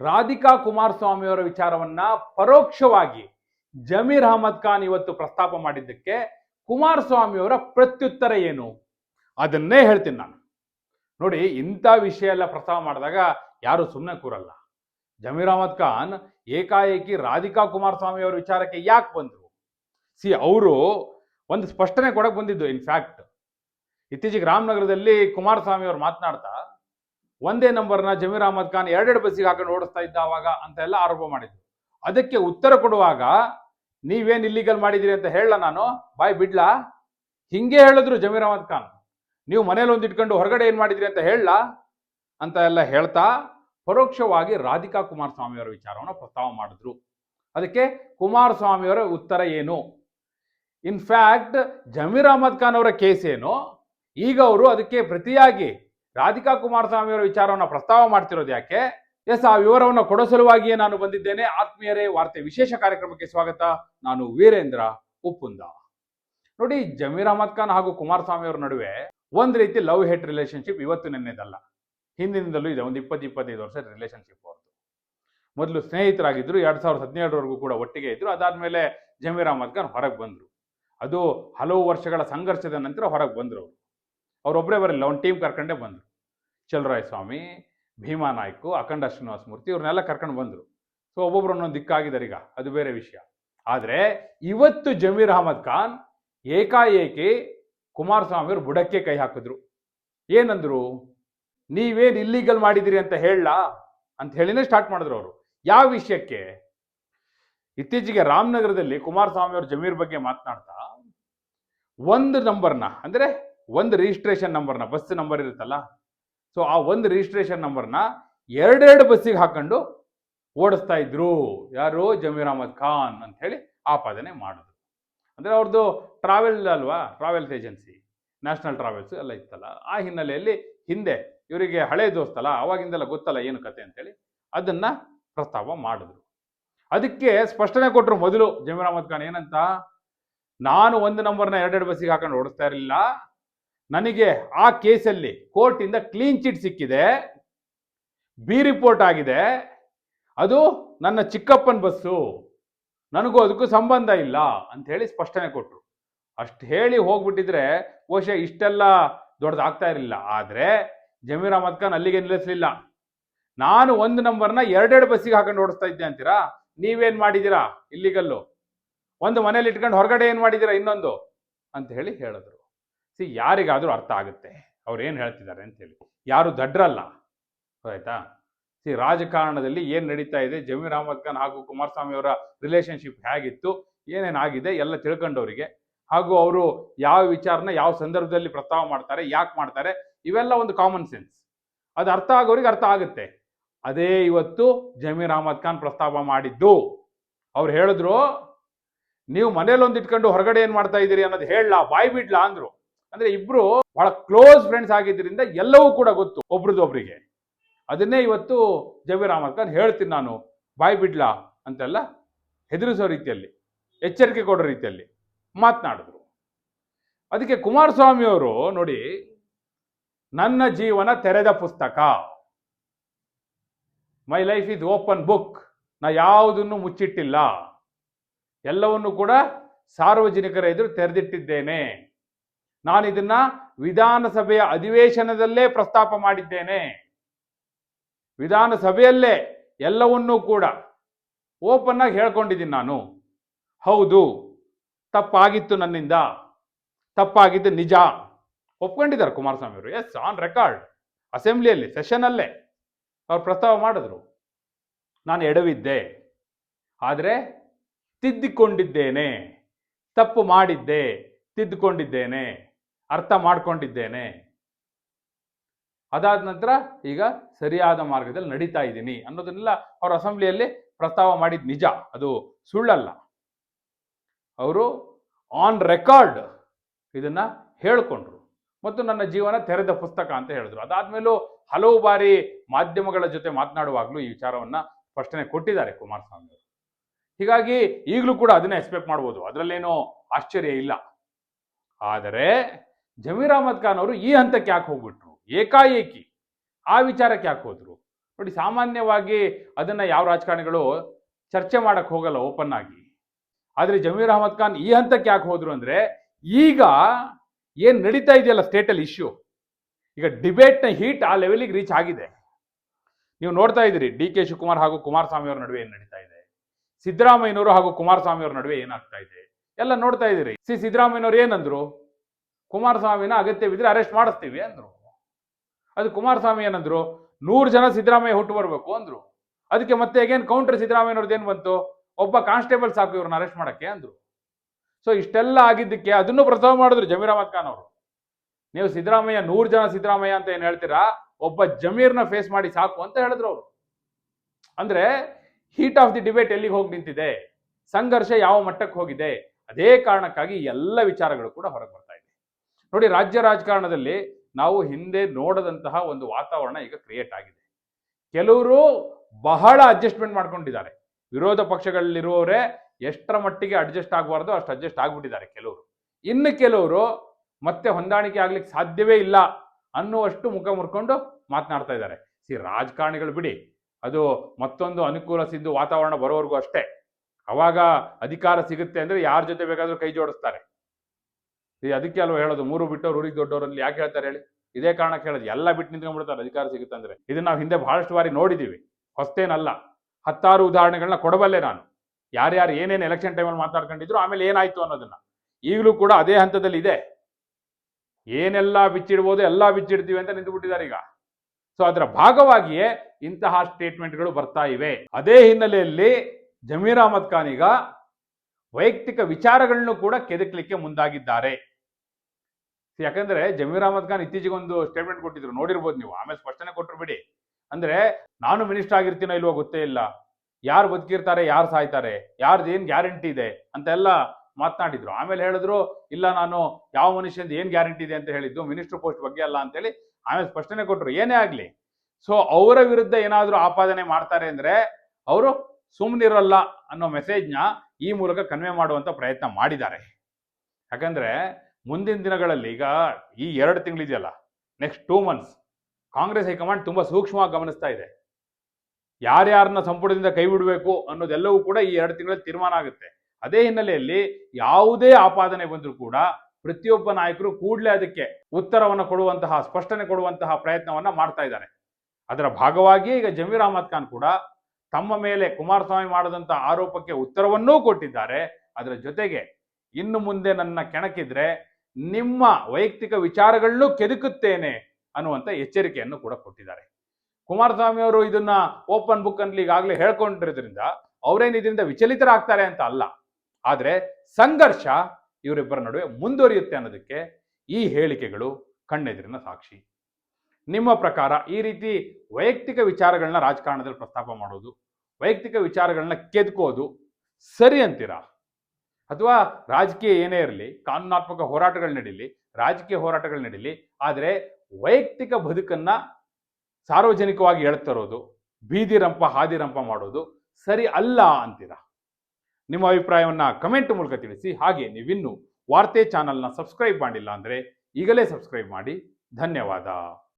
ರಾಧಿಕಾ ಕುಮಾರಸ್ವಾಮಿಯವರ ವಿಚಾರವನ್ನ ಪರೋಕ್ಷವಾಗಿ ಜಮೀರ್ ಅಹಮದ್ ಖಾನ್ ಇವತ್ತು ಪ್ರಸ್ತಾಪ ಮಾಡಿದ್ದಕ್ಕೆ ಕುಮಾರಸ್ವಾಮಿಯವರ ಪ್ರತ್ಯುತ್ತರ ಏನು? ಅದನ್ನೇ ಹೇಳ್ತೀನಿ ನಾನು. ನೋಡಿ, ಇಂಥ ವಿಷಯ ಎಲ್ಲ ಪ್ರಸ್ತಾವ ಮಾಡಿದಾಗ ಯಾರು ಸುಮ್ಮನೆ ಕೂರಲ್ಲ. ಜಮೀರ್ ಅಹಮದ್ ಖಾನ್ ಏಕಾಏಕಿ ರಾಧಿಕಾ ಕುಮಾರಸ್ವಾಮಿ ಅವರ ವಿಚಾರಕ್ಕೆ ಯಾಕೆ ಬಂದ್ರು? ಸಿ, ಅವರು ಒಂದು ಸ್ಪಷ್ಟನೆ ಕೊಡಕ್ಕೆ ಬಂದಿದ್ದು ಇನ್ಫ್ಯಾಕ್ಟ್ ಇತ್ತೀಚೆಗೆ ರಾಮನಗರದಲ್ಲಿ ಕುಮಾರಸ್ವಾಮಿ ಅವರು ಮಾತನಾಡ್ತಾ ಒಂದೇ ನಂಬರ್ನ ಜಮೀರ್ ಅಹಮದ್ ಖಾನ್ ಎರಡೆರಡು ಬಸ್ಸಿಗೆ ಹಾಕೊಂಡು ಓಡಿಸ್ತಾ ಇದ್ದ ಅವಾಗ ಅಂತ ಎಲ್ಲ ಆರೋಪ ಮಾಡಿದ್ರು. ಅದಕ್ಕೆ ಉತ್ತರ ಕೊಡುವಾಗ, ನೀವೇನ್ ಇಲ್ಲಿಗಲ್ ಮಾಡಿದಿರಿ ಅಂತ ಹೇಳ ನಾನು, ಬಾಯ್ ಬಿಡ್ಲಾ? ಹಿಂಗೆ ಹೇಳಿದ್ರು ಜಮೀರ್ ಅಹಮದ್ ಖಾನ್. ನೀವು ಮನೇಲಿ ಒಂದು ಇಟ್ಕೊಂಡು ಹೊರಗಡೆ ಏನು ಮಾಡಿದ್ರಿ ಅಂತ ಹೇಳಲಾ? ಅಂತ ಎಲ್ಲ ಹೇಳ್ತಾ ಪರೋಕ್ಷವಾಗಿ ರಾಧಿಕಾ ಕುಮಾರಸ್ವಾಮಿ ಅವರ ವಿಚಾರವನ್ನು ಪ್ರಸ್ತಾವ ಮಾಡಿದ್ರು. ಅದಕ್ಕೆ ಕುಮಾರಸ್ವಾಮಿಯವರ ಉತ್ತರ ಏನು? ಇನ್ಫ್ಯಾಕ್ಟ್ ಜಮೀರ್ ಅಹಮದ್ ಖಾನ್ ಅವರ ಕೇಸ್ ಏನು? ಈಗ ಅವರು ಅದಕ್ಕೆ ಪ್ರತಿಯಾಗಿ ರಾಧಿಕಾ ಕುಮಾರಸ್ವಾಮಿ ಅವರ ವಿಚಾರವನ್ನು ಪ್ರಸ್ತಾವ ಮಾಡ್ತಿರೋದು ಯಾಕೆ? ಎಸ್, ಆ ವಿವರವನ್ನು ಕೊಡೋ ಸಲುವಾಗಿಯೇ ನಾನು ಬಂದಿದ್ದೇನೆ. ಆತ್ಮೀಯರೇ, ವಾರ್ತೆ ವಿಶೇಷ ಕಾರ್ಯಕ್ರಮಕ್ಕೆ ಸ್ವಾಗತ. ನಾನು ವೀರೇಂದ್ರ ಉಪ್ಪುಂದ. ನೋಡಿ, ಜಮೀರ್ ಅಹಮದ್ ಖಾನ್ ಹಾಗೂ ಕುಮಾರಸ್ವಾಮಿ ಅವರ ನಡುವೆ ಒಂದ್ ರೀತಿ ಲವ್ ಹೇಟ್ ರಿಲೇಶನ್ಶಿಪ್ ಇವತ್ತು ನೆನ್ನೆದಲ್ಲ. ಹಿಂದಿನಿಂದಲೂ ಇದೆ. ಒಂದು ಇಪ್ಪತ್ತು, ಇಪ್ಪತ್ತೈದು ವರ್ಷ ರಿಲೇಶನ್ಶಿಪ್ ಅವ್ರದ್ದು ಮೊದಲು ಸ್ನೇಹಿತರಾಗಿದ್ರು, ಎರಡ್ ಸಾವಿರದ ಹದಿನೇಳರವರೆಗೂ ಕೂಡ ಒಟ್ಟಿಗೆ ಇದ್ರು. ಅದಾದ್ಮೇಲೆ ಜಮೀರ್ ಅಹಮದ್ ಖಾನ್ ಹೊರಗೆ ಬಂದರು. ಅದು ಹಲವು ವರ್ಷಗಳ ಸಂಘರ್ಷದ ನಂತರ ಹೊರಗೆ ಬಂದರು ಅವರು. ಅವರೊಬ್ಬರೇ ಬರಲಿಲ್ಲ ಒಂದು ಟೀಮ್ ಕರ್ಕೊಂಡೇ ಬಂದರು. ಚಲರಾಯ ಸ್ವಾಮಿ, ಭೀಮಾ ನಾಯ್ಕು, ಅಖಂಡ ಶ್ರೀನಿವಾಸ ಮೂರ್ತಿ ಇವ್ರನ್ನೆಲ್ಲ ಕರ್ಕೊಂಡು ಬಂದರು. ಸೊ ಒಬ್ಬೊಬ್ರು ಒಂದೊಂದು ದಿಕ್ಕಾಗಿದ್ದಾರೆ ಈಗ, ಅದು ಬೇರೆ ವಿಷಯ. ಆದರೆ, ಇವತ್ತು ಜಮೀರ್ ಅಹಮದ್ ಖಾನ್ ಏಕಾಏಕಿ ಕುಮಾರಸ್ವಾಮಿ ಅವರು ಬುಡಕ್ಕೆ ಕೈ ಹಾಕಿದ್ರು. ಏನಂದ್ರು? ನೀವೇನು ಇಲ್ಲಿಗಲ್ ಮಾಡಿದಿರಿ ಅಂತ ಹೇಳಲಾ? ಅಂತ ಹೇಳಿನೇ ಸ್ಟಾರ್ಟ್ ಮಾಡಿದ್ರು ಅವರು. ಯಾವ ವಿಷಯಕ್ಕೆ? ಇತ್ತೀಚೆಗೆ ರಾಮನಗರದಲ್ಲಿ ಕುಮಾರಸ್ವಾಮಿ ಅವರು ಜಮೀರ್ ಬಗ್ಗೆ ಮಾತನಾಡ್ತಾ, ಒಂದು ನಂಬರ್ನ ಅಂದ್ರೆ ಒಂದು ರಿಜಿಸ್ಟ್ರೇಷನ್ ನಂಬರ್ನ ಬಸ್ ನಂಬರ್ ಇರುತ್ತಲ್ಲ? ಸೊ ಆ ಒಂದು ರಿಜಿಸ್ಟ್ರೇಷನ್ ನಂಬರ್ನ ಎರಡೆರಡು ಬಸ್ಸಿಗೆ ಹಾಕೊಂಡು ಓಡಿಸ್ತಾ ಇದ್ರು. ಯಾರು? ಜಮೀರ್ ಅಹಮದ್ ಖಾನ್ ಅಂತ ಹೇಳಿ ಆಪಾದನೆ ಮಾಡಿದ್ರು ಅಂದರೆ ಅವ್ರದ್ದು ಟ್ರಾವೆಲ್ ಅಲ್ವಾ? ಟ್ರಾವೆಲ್ಸ್ ಏಜೆನ್ಸಿ ನ್ಯಾಷನಲ್ ಟ್ರಾವೆಲ್ಸ್ ಎಲ್ಲ ಇತ್ತಲ್ಲ. ಆ ಹಿನ್ನೆಲೆಯಲ್ಲಿ ಹಿಂದೆ ಇವರಿಗೆ ಹಳೆ ದೋಸ್ತಲ್ಲ ಅವಾಗಿಂದೆಲ್ಲ ಗೊತ್ತಲ್ಲ ಏನು ಕತೆ ಅಂತೇಳಿ ಅದನ್ನು ಪ್ರಸ್ತಾವ ಮಾಡಿದ್ರು. ಅದಕ್ಕೆ ಸ್ಪಷ್ಟನೆ ಕೊಟ್ಟರು ಮೊದಲು ಜಮೀರ್ ಅಹಮದ್ ಖಾನ್ ಏನಂತ? ನಾನು ಒಂದು ನಂಬರ್ನ ಎರಡೆರಡು ಬಸ್ಸಿಗೆ ಹಾಕೊಂಡು ಓಡಿಸ್ತಾ ಇರಲಿಲ್ಲ. ನನಗೆ ಆ ಕೇಸಲ್ಲಿ ಕೋರ್ಟಿಂದ ಕ್ಲೀನ್ ಚಿಟ್ ಸಿಕ್ಕಿದೆ ಬಿ ರಿಪೋರ್ಟ್ ಆಗಿದೆ, ಅದು ನನ್ನ ಚಿಕ್ಕಪ್ಪನ ಬಸ್ಸು, ನನಗೂ ಅದಕ್ಕೂ ಸಂಬಂಧ ಇಲ್ಲ ಅಂತ ಹೇಳಿ ಸ್ಪಷ್ಟನೆ ಕೊಟ್ಟರು ಅಷ್ಟು ಹೇಳಿ ಹೋಗ್ಬಿಟ್ಟಿದ್ರೆ ಬಹುಶಃ ಇಷ್ಟೆಲ್ಲ ದೊಡ್ಡದಾಗ್ತಾ ಇರಲಿಲ್ಲ. ಆದರೆ ಜಮೀರ್ ಅಹಮದ್ ಖಾನ್ ಅಲ್ಲಿಗೆ ನಿಲ್ಲಿಸಲಿಲ್ಲ. ನಾನು ಒಂದು ನಂಬರ್ನ ಎರಡೆರಡು ಬಸ್ಸಿಗೆ ಹಾಕೊಂಡು ಓಡಿಸ್ತಾ ಇದ್ದೆ ಅಂತೀರಾ? ನೀವೇನು ಮಾಡಿದ್ದೀರಾ? ಇಲ್ಲಿಗಲ್ಲು ಒಂದು ಮನೇಲಿ ಇಟ್ಕೊಂಡು ಹೊರಗಡೆ ಏನು ಮಾಡಿದ್ದೀರಾ ಇನ್ನೊಂದು? ಅಂತ ಹೇಳಿ ಹೇಳಿದ್ರು. ಸಿ ಯಾರಿಗಾದರೂ ಅರ್ಥ ಆಗುತ್ತೆ. ಅವ್ರು ಏನು ಹೇಳ್ತಿದ್ದಾರೆ ಅಂತ ಹೇಳಿ ಯಾರು ದಡ್ರಲ್ಲ. ಆಯ್ತಾ? ಸಿ ರಾಜಕಾರಣದಲ್ಲಿ ಏನು ನಡೀತಾ ಇದೆ? ಜಮೀರ್ ಅಹಮದ್ ಖಾನ್ ಹಾಗೂ ಕುಮಾರಸ್ವಾಮಿ ಅವರ ರಿಲೇಷನ್ಶಿಪ್ ಹೇಗಿತ್ತು? ಏನೇನಾಗಿದೆ ಎಲ್ಲ ತಿಳ್ಕೊಂಡವರಿಗೆ. ಹಾಗೂ ಅವರು ಯಾವ ವಿಚಾರನ ಯಾವ ಸಂದರ್ಭದಲ್ಲಿ ಪ್ರಸ್ತಾವ ಮಾಡ್ತಾರೆ? ಯಾಕೆ ಮಾಡ್ತಾರೆ? ಇವೆಲ್ಲ ಒಂದು ಕಾಮನ್ ಸೆನ್ಸ್ ಅದು ಅರ್ಥ ಆಗೋರಿಗೆ ಅರ್ಥ ಆಗುತ್ತೆ. ಅದೇ ಇವತ್ತು ಜಮೀರ್ ಅಹಮದ್ ಖಾನ್ ಪ್ರಸ್ತಾಪ ಮಾಡಿದ್ದು. ಅವ್ರು ಹೇಳಿದ್ರು, ನೀವು ಮನೇಲಿ ಒಂದು ಇಟ್ಕೊಂಡು ಹೊರಗಡೆ ಏನ್ ಮಾಡ್ತಾ ಇದ್ದೀರಿ ಅನ್ನೋದು ಹೇಳಲ್ಲ ಬಾಯ್ ಬಿಡ್ಲಾ ಅಂದ್ರು. ಅಂದ್ರೆ ಇಬ್ರು ಬಹಳ ಕ್ಲೋಸ್ ಫ್ರೆಂಡ್ಸ್ ಆಗಿದ್ದರಿಂದ ಎಲ್ಲವೂ ಕೂಡ ಗೊತ್ತು ಒಬ್ರದ್ದು ಒಬ್ರಿಗೆ ಅದನ್ನೇ ಇವತ್ತು ಜಮೀರ್ ಅಹಮದ್ ಹೇಳ್ತೀನಿ ನಾನು, ಬಾಯ್ ಬಿಡ್ಲಾ ಅಂತೆಲ್ಲ ಹೆದರಿಸೋ ರೀತಿಯಲ್ಲಿ, ಎಚ್ಚರಿಕೆ ಕೊಡೋ ರೀತಿಯಲ್ಲಿ ಮಾತನಾಡಿದ್ರು. ಅದಕ್ಕೆ ಕುಮಾರಸ್ವಾಮಿ ಅವರು ನೋಡಿ, ನನ್ನ ಜೀವನ ತೆರೆದ ಪುಸ್ತಕ. My life is open book, ನಾ ಯಾವುದನ್ನು ಮುಚ್ಚಿಟ್ಟಿಲ್ಲ. ಎಲ್ಲವನ್ನು ಕೂಡ ಸಾರ್ವಜನಿಕರ ಎದುರು ತೆರೆದಿಟ್ಟಿದ್ದೇನೆ. ನಾನು ಇದನ್ನ ವಿಧಾನಸಭೆಯ ಅಧಿವೇಶನದಲ್ಲೇ ಪ್ರಸ್ತಾಪ ಮಾಡಿದ್ದೇನೆ. ವಿಧಾನಸಭೆಯಲ್ಲೇ ಎಲ್ಲವನ್ನೂ ಕೂಡ ಓಪನ್ ಆಗಿ ಹೇಳ್ಕೊಂಡಿದ್ದೀನಿ ನಾನು. ಹೌದು, ತಪ್ಪಾಗಿತ್ತು ನನ್ನಿಂದ. ತಪ್ಪಾಗಿದ್ದು ನಿಜ. ಒಪ್ಕೊಂಡಿದ್ದಾರೆ ಕುಮಾರಸ್ವಾಮಿ ಅವರು. ಎಸ್ ಆನ್ ರೆಕಾರ್ಡ್ ಅಸೆಂಬ್ಲಿಯಲ್ಲಿ ಸೆಷನಲ್ಲೇ ಅವ್ರು ಪ್ರಸ್ತಾವ ಮಾಡಿದ್ರು. ನಾನು ಎಡವಿದ್ದೆ. ಆದರೆ ತಿದ್ದಿಕೊಂಡಿದ್ದೇನೆ. ತಪ್ಪು ಮಾಡಿದ್ದೆ. ತಿದ್ದುಕೊಂಡಿದ್ದೇನೆ. ಅರ್ಥ ಮಾಡ್ಕೊಂಡಿದ್ದೇನೆ. ಅದಾದ ನಂತರ ಈಗ ಸರಿಯಾದ ಮಾರ್ಗದಲ್ಲಿ ನಡೀತಾ ಇದ್ದೀನಿ ಅನ್ನೋದನ್ನೆಲ್ಲ ಅವರು ಅಸೆಂಬ್ಲಿಯಲ್ಲಿ ಪ್ರಸ್ತಾವ ಮಾಡಿದ ನಿಜ. ಅದು ಸುಳ್ಳಲ್ಲ. ಅವರು ಆನ್ ರೆಕಾರ್ಡ್ ಇದನ್ನ ಹೇಳ್ಕೊಂಡ್ರು ಮತ್ತು ನನ್ನ ಜೀವನ ತೆರೆದ ಪುಸ್ತಕ ಅಂತ ಹೇಳಿದ್ರು. ಅದಾದ್ಮೇಲೂ ಹಲವು ಬಾರಿ ಮಾಧ್ಯಮಗಳ ಜೊತೆ ಮಾತನಾಡುವಾಗಲೂ ಈ ವಿಚಾರವನ್ನ ಸ್ಪಷ್ಟನೆ ಕೊಟ್ಟಿದ್ದಾರೆ ಕುಮಾರಸ್ವಾಮಿ ಅವರು. ಹೀಗಾಗಿ ಈಗಲೂ ಕೂಡ ಅದನ್ನ ಎಕ್ಸ್ಪೆಕ್ಟ್ ಮಾಡ್ಬೋದು. ಅದರಲ್ಲೇನೋ ಆಶ್ಚರ್ಯ ಇಲ್ಲ. ಆದರೆ ಜಮೀರ್ ಅಹಮದ್ ಖಾನ್ ಅವರು ಈ ಹಂತಕ್ಕೆ ಯಾಕೆ ಹೋಗ್ಬಿಟ್ರು? ಏಕಾಏಕಿ. ಆ ವಿಚಾರಕ್ಕೆ ಯಾಕೆ ಹೋದ್ರು? ನೋಡಿ, ಸಾಮಾನ್ಯವಾಗಿ ಅದನ್ನ ಯಾವ ರಾಜಕಾರಣಿಗಳು ಚರ್ಚೆ ಮಾಡಕ್ ಹೋಗಲ್ಲ ಓಪನ್ ಆಗಿ. ಆದ್ರೆ ಜಮೀರ್ ಅಹಮದ್ ಖಾನ್ ಈ ಹಂತಕ್ಕೆ ಯಾಕೆ ಹೋದ್ರು ಅಂದ್ರೆ ಈಗ ಏನ್ ನಡೀತಾ ಇದೆಯಲ್ಲ ಸ್ಟೇಟಲ್ಲಿ ಇಶ್ಯೂ? ಈಗ ಡಿಬೇಟ್ನ ಹೀಟ್ ಆ ಲೆವೆಲಿಗೆ ರೀಚ್ ಆಗಿದೆ. ನೀವು ನೋಡ್ತಾ ಇದ್ದೀರಿ, ಡಿ ಕೆ ಶಿವಕುಮಾರ್ ಹಾಗೂ ಕುಮಾರಸ್ವಾಮಿ ಅವರ ನಡುವೆ ಏನ್ ನಡೀತಾ ಇದೆ? ಸಿದ್ದರಾಮಯ್ಯನವರು ಹಾಗೂ ಕುಮಾರಸ್ವಾಮಿ ಅವರ ನಡುವೆ ಏನಾಗ್ತಾ ಇದೆ? ಎಲ್ಲ ನೋಡ್ತಾ ಇದ್ದೀರಿ. ಸಿ. ಸಿದ್ದರಾಮಯ್ಯನವರು ಏನಂದ್ರು? ಕುಮಾರಸ್ವಾಮಿನ ಅಗತ್ಯವಿದ್ರೆ ಅರೆಸ್ಟ್ ಮಾಡಿಸ್ತೀವಿ ಅಂದ್ರು. ಅದು ಕುಮಾರಸ್ವಾಮಿ ಏನಂದ್ರು? ನೂರು ಜನ ಸಿದ್ದರಾಮಯ್ಯ ಹುಟ್ಟು ಬರಬೇಕು ಅಂದ್ರು. ಅದಕ್ಕೆ ಮತ್ತೆ ಏನ್ ಕೌಂಟರ್ ಸಿದ್ದರಾಮಯ್ಯನವ್ರದ್ದು ಏನು ಬಂತು? ಒಬ್ಬ ಕಾನ್ಸ್ಟೇಬಲ್ ಸಾಕು ಇವ್ರನ್ನ ಅರೆಸ್ಟ್ ಮಾಡಕ್ಕೆ ಅಂದ್ರು. ಸೊ ಇಷ್ಟೆಲ್ಲ ಆಗಿದ್ದಕ್ಕೆ ಅದನ್ನು ಪ್ರಸ್ತಾವ ಮಾಡಿದ್ರು ಜಮೀರ್ ಅಹಮದ್ ಖಾನ್ ಅವರು. ನೀವು ಸಿದ್ದರಾಮಯ್ಯ, ನೂರು ಜನ ಸಿದ್ದರಾಮಯ್ಯ ಅಂತ ಏನ್ ಹೇಳ್ತೀರಾ? ಒಬ್ಬ ಜಮೀರ್ನ ಫೇಸ್ ಮಾಡಿ ಸಾಕು ಅಂತ ಹೇಳಿದ್ರು ಅವರು. ಅಂದ್ರೆ ಹೀಟ್ ಆಫ್ ದಿ ಡಿಬೇಟ್ ಎಲ್ಲಿಗೆ ಹೋಗಿ ನಿಂತಿದೆ? ಸಂಘರ್ಷ ಯಾವ ಮಟ್ಟಕ್ಕೆ ಹೋಗಿದೆ? ಅದೇ ಕಾರಣಕ್ಕಾಗಿ ಎಲ್ಲ ವಿಚಾರಗಳು ಕೂಡ ಹೊರಗೆ ಬರ್ತಾ ಇದೆ ನೋಡಿ, ರಾಜ್ಯ ರಾಜಕಾರಣದಲ್ಲಿ ನಾವು ಹಿಂದೆ ನೋಡದಂತಹ ಒಂದು ವಾತಾವರಣ ಈಗ ಕ್ರಿಯೇಟ್ ಆಗಿದೆ. ಕೆಲವರು ಬಹಳ ಅಡ್ಜಸ್ಟ್ಮೆಂಟ್ ಮಾಡ್ಕೊಂಡಿದ್ದಾರೆ. ವಿರೋಧ ಪಕ್ಷಗಳಲ್ಲಿರುವವರೇ ಎಷ್ಟರ ಮಟ್ಟಿಗೆ ಅಡ್ಜಸ್ಟ್ ಆಗಬಾರ್ದು ಅಷ್ಟು ಅಡ್ಜಸ್ಟ್ ಆಗ್ಬಿಟ್ಟಿದ್ದಾರೆ ಕೆಲವರು. ಇನ್ನು ಕೆಲವರು ಮತ್ತೆ ಹೊಂದಾಣಿಕೆ ಆಗ್ಲಿಕ್ಕೆ ಸಾಧ್ಯವೇ ಇಲ್ಲ ಅನ್ನುವಷ್ಟು ಮುಖ ಮುರ್ಕೊಂಡು ಮಾತನಾಡ್ತಾ ಇದ್ದಾರೆ. ಸಿ, ರಾಜಕಾರಣಿಗಳು ಬಿಡಿ. ಅದು ಮತ್ತೊಂದು ಅನುಕೂಲ ಸಿದ್ದು ವಾತಾವರಣ ಬರೋವರೆಗೂ ಅಷ್ಟೇ. ಅವಾಗ ಅಧಿಕಾರ ಸಿಗುತ್ತೆ ಅಂದ್ರೆ ಯಾರ ಜೊತೆ ಬೇಕಾದರೂ ಕೈ ಜೋಡಿಸ್ತಾರೆ. ಈ ಅದಕ್ಕೆ ಅಲ್ವಾ ಹೇಳೋದು? ಮೂರು ಬಿಟ್ಟವ್ರು, ಊರಿಗೆ ದೊಡ್ಡವರಲ್ಲಿ ಯಾಕೆ ಹೇಳ್ತಾರೆ ಹೇಳಿ? ಇದೇ ಕಾರಣಕ್ಕೆ ಹೇಳೋದು. ಎಲ್ಲ ಬಿಟ್ಟು ನಿಂತ್ಕೊಂಡ್ಬಿಡ್ತಾರೆ, ಅಧಿಕಾರ ಸಿಗುತ್ತೆ ಅಂದ್ರೆ. ಇದನ್ನ ನಾವು ಹಿಂದೆ ಬಹಳಷ್ಟು ಬಾರಿ ನೋಡಿದೀವಿ. ಹೊಸ್ತೇನಲ್ಲ. ಹತ್ತಾರು ಉದಾಹರಣೆಗಳನ್ನ ಕೊಡಬಲ್ಲೆ ನಾನು. ಯಾರ್ಯಾರು ಏನೇನು ಎಲೆಕ್ಷನ್ ಟೈಮಲ್ಲಿ ಮಾತಾಡ್ಕೊಂಡಿದ್ರು, ಆಮೇಲೆ ಏನಾಯ್ತು ಅನ್ನೋದನ್ನ. ಈಗಲೂ ಕೂಡ ಅದೇ ಹಂತದಲ್ಲಿ ಇದೆ. ಏನೆಲ್ಲ ಬಿಚ್ಚಿಡ್ಬೋದು, ಎಲ್ಲ ಬಿಚ್ಚಿಡ್ತೀವಿ ಅಂತ ನಿಂತುಬಿಟ್ಟಿದ್ದಾರೆ ಈಗ. ಸೊ ಅದರ ಭಾಗವಾಗಿಯೇ ಇಂತಹ ಸ್ಟೇಟ್ಮೆಂಟ್ಗಳು ಬರ್ತಾ ಇವೆ. ಅದೇ ಹಿನ್ನೆಲೆಯಲ್ಲಿ ಜಮೀರ್ ಅಹಮದ್ ಖಾನ್ ಈಗ ವೈಯಕ್ತಿಕ ವಿಚಾರಗಳನ್ನು ಕೂಡ ಕೆದಕ್ಲಿಕ್ಕೆ ಮುಂದಾಗಿದ್ದಾರೆ. ಯಾಕಂದ್ರೆ ಜಮೀರ್ ಅಹಮದ್ ಖಾನ್ ಇತ್ತೀಚೆಗೆ ಒಂದು ಸ್ಟೇಟ್ಮೆಂಟ್ ಕೊಟ್ಟಿದ್ರು. ನೋಡಿರ್ಬೋದು ನೀವು. ಆಮೇಲೆ ಸ್ಪಷ್ಟನೆ ಕೊಟ್ಟರು ಬಿಡಿ. ಅಂದ್ರೆ ನಾನು ಮಿನಿಸ್ಟರ್ ಆಗಿರ್ತೀನೋ ಇಲ್ವೋ ಗೊತ್ತೇ ಇಲ್ಲ. ಯಾರು ಬದುಕಿರ್ತಾರೆ, ಯಾರು ಸಾಯ್ತಾರೆ, ಯಾರ್ದು ಏನ್ ಗ್ಯಾರಂಟಿ ಇದೆ ಅಂತೆಲ್ಲ ಮಾತನಾಡಿದ್ರು. ಆಮೇಲೆ ಹೇಳಿದ್ರು, ಇಲ್ಲ ನಾನು ಯಾವ ಮನುಷ್ಯಂದು ಏನ್ ಗ್ಯಾರಂಟಿ ಇದೆ ಅಂತ ಹೇಳಿದ್ದು ಮಿನಿಸ್ಟರ್ ಪೋಸ್ಟ್ ಬಗ್ಗೆ ಅಲ್ಲ ಅಂತೇಳಿ ಆಮೇಲೆ ಸ್ಪಷ್ಟನೆ ಕೊಟ್ಟರು ಏನೇ ಆಗ್ಲಿ. ಸೊ ಅವರ ವಿರುದ್ಧ ಏನಾದರೂ ಆಪಾದನೆ ಮಾಡ್ತಾರೆ ಅಂದ್ರೆ ಅವರು ಸುಮ್ಮನಿರಲ್ಲ ಅನ್ನೋ ಮೆಸೇಜ್ನ ಈ ಮೂಲಕ ಕನ್ವೆ ಮಾಡುವಂತ ಪ್ರಯತ್ನ ಮಾಡಿದ್ದಾರೆ. ಯಾಕಂದ್ರೆ ಮುಂದಿನ ದಿನಗಳಲ್ಲಿ ಈಗ ಈ ಎರಡು ತಿಂಗಳಿದೆಯಲ್ಲ next two months Congress high command ತುಂಬಾ ಸೂಕ್ಷ್ಮವಾಗಿ ಗಮನಿಸ್ತಾ ಇದೆ. ಯಾರ್ಯಾರನ್ನ ಸಂಪುಟದಿಂದ ಕೈ ಬಿಡಬೇಕು ಅನ್ನೋದೆಲ್ಲವೂ ಕೂಡ ಈ ಎರಡು ತಿಂಗಳಲ್ಲಿ ತೀರ್ಮಾನ ಆಗುತ್ತೆ. ಅದೇ ಹಿನ್ನೆಲೆಯಲ್ಲಿ ಯಾವುದೇ ಆಪಾದನೆ ಬಂದರೂ ಕೂಡ ಪ್ರತಿಯೊಬ್ಬ ನಾಯಕರು ಕೂಡಲೇ ಅದಕ್ಕೆ ಉತ್ತರವನ್ನು ಕೊಡುವಂತಹ, ಸ್ಪಷ್ಟನೆ ಕೊಡುವಂತಹ ಪ್ರಯತ್ನವನ್ನ ಮಾಡ್ತಾ ಇದ್ದಾರೆ. ಅದರ ಭಾಗವಾಗಿ ಈಗ ಜಮೀರ್ ಅಹಮದ್ ಖಾನ್ ಕೂಡ ತಮ್ಮ ಮೇಲೆ ಕುಮಾರಸ್ವಾಮಿ ಮಾಡದಂತಹ ಆರೋಪಕ್ಕೆ ಉತ್ತರವನ್ನೂ ಕೊಟ್ಟಿದ್ದಾರೆ. ಅದರ ಜೊತೆಗೆ ಇನ್ನು ಮುಂದೆ ನನ್ನ ಕೆಣಕಿದ್ರೆ ನಿಮ್ಮ ವೈಯಕ್ತಿಕ ವಿಚಾರಗಳನ್ನು ಕೆದಕುತ್ತೇನೆ ಅನ್ನುವಂತ ಎಚ್ಚರಿಕೆಯನ್ನು ಕೂಡ ಕೊಟ್ಟಿದ್ದಾರೆ. ಕುಮಾರಸ್ವಾಮಿ ಅವರು ಇದನ್ನ ಓಪನ್ ಬುಕ್ ಅಂತ ಈಗಾಗಲೇ ಹೇಳ್ಕೊಂಡಿರೋದ್ರಿಂದ ಅವರೇನು ಇದರಿಂದ ವಿಚಲಿತರಾಗ್ತಾರೆ ಅಂತ ಅಲ್ಲ. ಆದರೆ ಸಂಘರ್ಷ ಇವರಿಬ್ಬರ ನಡುವೆ ಮುಂದುವರಿಯುತ್ತೆ ಅನ್ನೋದಕ್ಕೆ ಈ ಹೇಳಿಕೆಗಳು ಕಣ್ಣೆದುರಿನ ಸಾಕ್ಷಿ. ನಿಮ್ಮ ಪ್ರಕಾರ ಈ ರೀತಿ ವೈಯಕ್ತಿಕ ವಿಚಾರಗಳನ್ನ ರಾಜಕಾರಣದಲ್ಲಿ ಪ್ರಸ್ತಾಪ ಮಾಡೋದು, ವೈಯಕ್ತಿಕ ವಿಚಾರಗಳನ್ನ ಕೆದ್ಕೋದು ಸರಿ ಅಂತೀರಾ? ಅಥವಾ ರಾಜಕೀಯ ಏನೇ ಇರಲಿ, ಕಾನೂನಾತ್ಮಕ ಹೋರಾಟಗಳು ನಡೀಲಿ, ರಾಜಕೀಯ ಹೋರಾಟಗಳು ನಡೀಲಿ, ಆದರೆ ವೈಯಕ್ತಿಕ ಬದುಕನ್ನ ಸಾರ್ವಜನಿಕವಾಗಿ ಹೇಳ್ತರೋದು ಬೀದಿ ಹಾದಿರಂಪ ಹಾದಿ ರಂಪ ಮಾಡೋದು ಸರಿ ಅಲ್ಲ ಅಂತೀರಾ? ನಿಮ್ಮ ಅಭಿಪ್ರಾಯವನ್ನ ಕಮೆಂಟ್ ಮೂಲಕ ತಿಳಿಸಿ. ಹಾಗೆ ನೀವಿನ್ನು ವಾರ್ತೆ ಚಾನಲ್ನ ಸಬ್ಸ್ಕ್ರೈಬ್ ಮಾಡಿಲ್ಲ ಅಂದರೆ ಈಗಲೇ ಸಬ್ಸ್ಕ್ರೈಬ್ ಮಾಡಿ. ಧನ್ಯವಾದ.